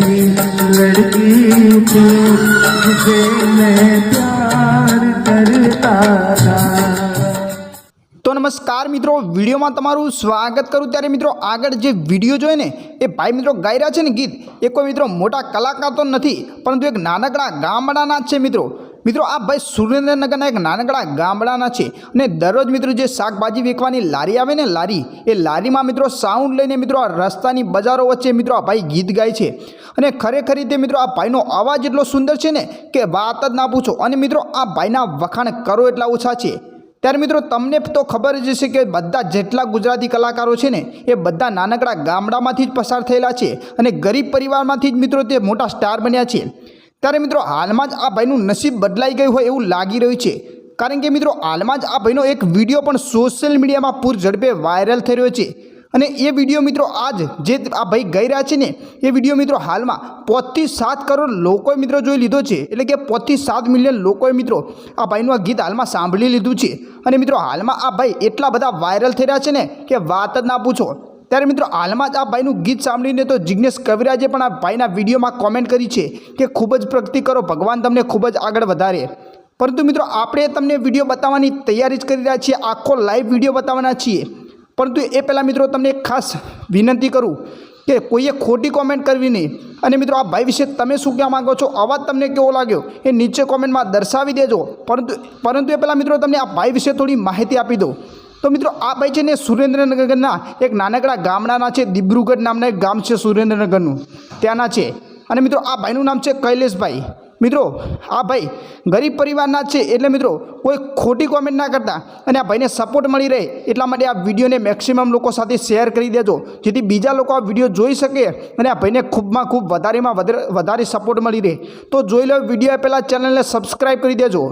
ऐसी लड़की थी जिसे मैं प्यार करता था તો નમસ્કાર મિત્રો વિડીયોમાં તમારું સ્વાગત કરું ત્યારે મિત્રો આગળ જે વિડીયો જોઈએ ને એ ભાઈ મિત્રો ગાઈ રહ્યા છે ને ગીત એ કોઈ મિત્રો મોટા કલાકાર તો નથી પરંતુ એક નાનકડા ગામડાના જ છે મિત્રો મિત્રો, આ ભાઈ સુરેન્દ્રનગરના એક નાનકડા ગામડાના છે અને દરરોજ મિત્રો જે શાકભાજી વેચવાની લારી આવે ને લારી, એ લારીમાં મિત્રો સાઉન્ડ લઈને મિત્રો આ રસ્તાની બજારો વચ્ચે મિત્રો આ ભાઈ ગીત ગાય છે. અને ખરેખર રીતે મિત્રો આ ભાઈનો અવાજ એટલો સુંદર છે ને કે વાત જ ના પૂછો. અને મિત્રો, આ ભાઈના વખાણ કરો એટલા ઓછા છે. ત્યારે મિત્રો, તમને તો ખબર જ હશે કે બધા જેટલા ગુજરાતી કલાકારો છે ને, એ બધા નાનકડા ગામડામાંથી જ પસાર થયેલા છે. અને ગરીબ પરિવારમાંથી જ મિત્રો તે મોટા સ્ટાર બન્યા છે. ત્યારે મિત્રો હાલમાં જ આ ભાઈનું નસીબ બદલાઈ ગયું હોય એવું લાગી રહ્યું છે. કારણ કે મિત્રો હાલમાં જ આ ભાઈનો એક વીડિયો પણ સોશિયલ મીડિયામાં પૂર ઝડપે વાયરલ થઈ રહ્યો છે. અને એ વીડિયો મિત્રો આજ જે આ ભાઈ ગઈ રહ્યા છે ને, એ વીડિયો મિત્રો હાલમાં પોતથી સાત કરોડ લોકોએ મિત્રો જોઈ લીધો છે. એટલે કે પોતથી સાત મિલિયન લોકોએ મિત્રો આ ભાઈનું આ ગીત હાલમાં સાંભળી લીધું છે. અને મિત્રો હાલમાં આ ભાઈ એટલા બધા વાયરલ થઈ રહ્યા છે ને, કે વાત જ ના પૂછો. ત્યારે મિત્રો હાલમાં જ આ ભાઈનું ગીત સાંભળીને તો જિજ્ઞેશ કવિરાજે પણ આ ભાઈના વિડીયોમાં કોમેન્ટ કરી છે કે ખૂબ જ પ્રગતિ કરો, ભગવાન તમને ખૂબ જ આગળ વધારે. પરંતુ મિત્રો આપણે તમને વીડિયો બતાવવાની તૈયારી જ કરી રહ્યા છીએ, આખો લાઈવ વીડિયો બતાવવાના છીએ. પરંતુ એ પહેલાં મિત્રો તમને ખાસ વિનંતી કરું કે કોઈએ ખોટી કોમેન્ટ કરવી નહીં. અને મિત્રો આ ભાઈ વિશે તમે શું કહેવા માગો છો? અવાજ તમને કેવો લાગ્યો? એ નીચે કોમેન્ટમાં દર્શાવી દેજો. પરંતુ પરંતુ એ પહેલાં મિત્રો તમને આ ભાઈ વિશે થોડી માહિતી આપી દઉં. તો મિત્રો આ ભાઈ છે ને સુરેન્દ્રનગરના એક નાનકડા ગામડાના છે, દિબ્રુગઢ નામના એક ગામ છે સુરેન્દ્રનગરનું. ત્યાંના છે. અને મિત્રો આ ભાઈનું નામ છે કૈલેશભાઈ. મિત્રો આ ભાઈ ગરીબ પરિવારના છે એટલે મિત્રો કોઈ ખોટી કોમેન્ટ ના કરતા અને આ ભાઈને સપોર્ટ મળી રહે એટલા માટે આ વિડીયોને મેક્સિમમ લોકો સાથે શેર કરી દેજો. જેથી બીજા લોકો આ વીડિયો જોઈ શકે અને આ ભાઈને ખૂબમાં ખૂબ વધારેમાં વધારે સપોર્ટ મળી રહે. તો જોઈ લો વીડિયો પહેલાં ચેનલને સબસ્ક્રાઈબ કરી દેજો.